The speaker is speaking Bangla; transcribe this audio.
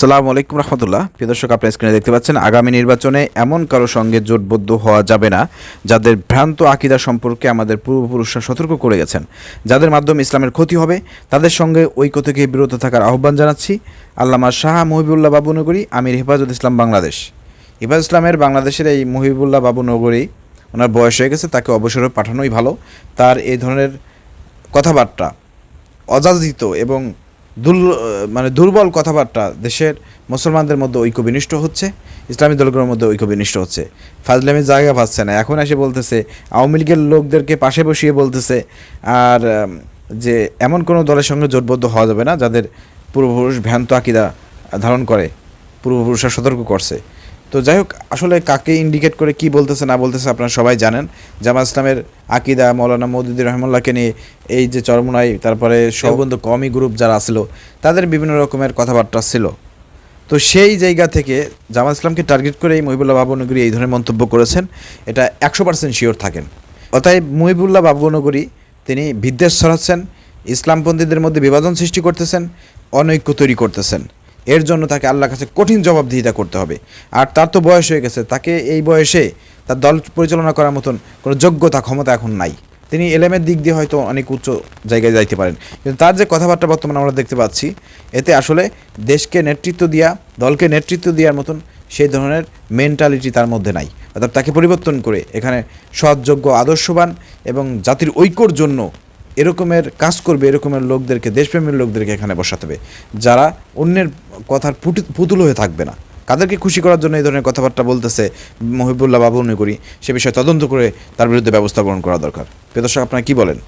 সালাম আলাইকুম রহমতুল্লাহ। প্রিয় দর্শক, আপনার স্ক্রিনে দেখতে পাচ্ছেন, আগামী নির্বাচনে এমন কারও সঙ্গে জোটবদ্ধ হওয়া যাবে না, যাদের ভ্রান্ত আকিদা সম্পর্কে আমাদের পূর্বপুরুষরা সতর্ক করে গেছেন। যাদের মাধ্যমে ইসলামের ক্ষতি হবে, তাদের সঙ্গে ঐক্য থেকে বিরত থাকার আহ্বান জানাচ্ছি। আল্লামা শাহ মহিবুল্লাহ বাবু নগরী, আমির হেফাজত ইসলাম বাংলাদেশ। হেফাজ ইসলামের বাংলাদেশের এই মহিবুল্লাহ বাবু নগরী, ওনার বয়স হয়ে গেছে, তাকে অবসরে পাঠানোই ভালো। তার এই ধরনের কথাবার্তা অযাচিত এবং দুল মানে দুর্বল কথাবার্তা দেশের মুসলমানদের মধ্যে ঐক্য বিনিষ্ট হচ্ছে, ইসলামী দলগুলোর মধ্যে ঐক্য বিনিষ্ট হচ্ছে ফাজলামের জায়গা পাচ্ছে না। এখন এসে বলতেছে, আওয়ামী লীগের লোকদেরকে পাশে বসিয়ে বলতেছে, আর যে এমন কোনো দলের সঙ্গে জোটবদ্ধ হওয়া যাবে না, যাদের পূর্বপুরুষ ভ্যান্ত আকিদা ধারণ করে, পূর্বপুরুষরা সতর্ক করছে। তো যাই হোক আসলে কাকে ইন্ডিকেট করে কি বলতেছে না বলতেছে আপনারা সবাই জানেন। জামা ইসলামের আকিদা মৌলানা মৌদুদি রহমুল্লাহকে নিয়ে এই যে চরমুনাই তারপরে সৌবন্ধ কমি গ্রুপ যারা ছিল তাদের বিভিন্ন রকমের কথাবার্তা ছিল। তো সেই জায়গা থেকে জামা ইসলামকে টার্গেট করে এই মহিবুল্লাহ বাবুনগরী এই ধরনের মন্তব্য করেছেন। এটা একশো পার্সেন্ট শিওর থাকেন। অতএব মহিবুল্লাহ বাবুনগরী তিনি বিদ্বেষ ছড়াচ্ছেন ইসলামপন্থীদের মধ্যে বিভাজন সৃষ্টি করতেছেন অনৈক্য তৈরি করতেছেন। এর জন্য তাকে আল্লাহর কাছে কঠিন জবাবদিহিতা করতে হবে। আর তার তো বয়স হয়ে গেছে, তাকে এই বয়সে তার দল পরিচালনা করার মতন কোনো যোগ্যতা, ক্ষমতা এখন নাই। তিনি এলেমের দিক দিয়ে হয়তো অনেক উচ্চ জায়গায় যাইতে পারেন। কিন্তু তার যে কথাবার্তা বর্তমানে আমরা দেখতে পাচ্ছি, এতে আসলে দেশকে নেতৃত্ব দিয়া, দলকে নেতৃত্ব দেওয়ার মতন সেই ধরনের মেন্টালিটি তার মধ্যে নাই। অর্থাৎ তাকে পরিবর্তন করে এখানে সৎযোগ্য আদর্শবান এবং জাতির ঐক্যর জন্য এরকমের কাজ করবে এরকমের লোকদেরকে, দেশপ্রেমীর লোকদেরকে এখানে বসাতে হবে, যারা অন্যের কথার পুতুল হয়ে থাকবে না। কাদেরকে খুশি করার জন্য এই ধরনের কথাবার্তা বলতেছে মহিবুল্লাহ বাবু, মনে করি সে বিষয়ে তদন্ত করে তার বিরুদ্ধে ব্যবস্থা গ্রহণ করা দরকার। প্রিয় আপনারা কী বলেন?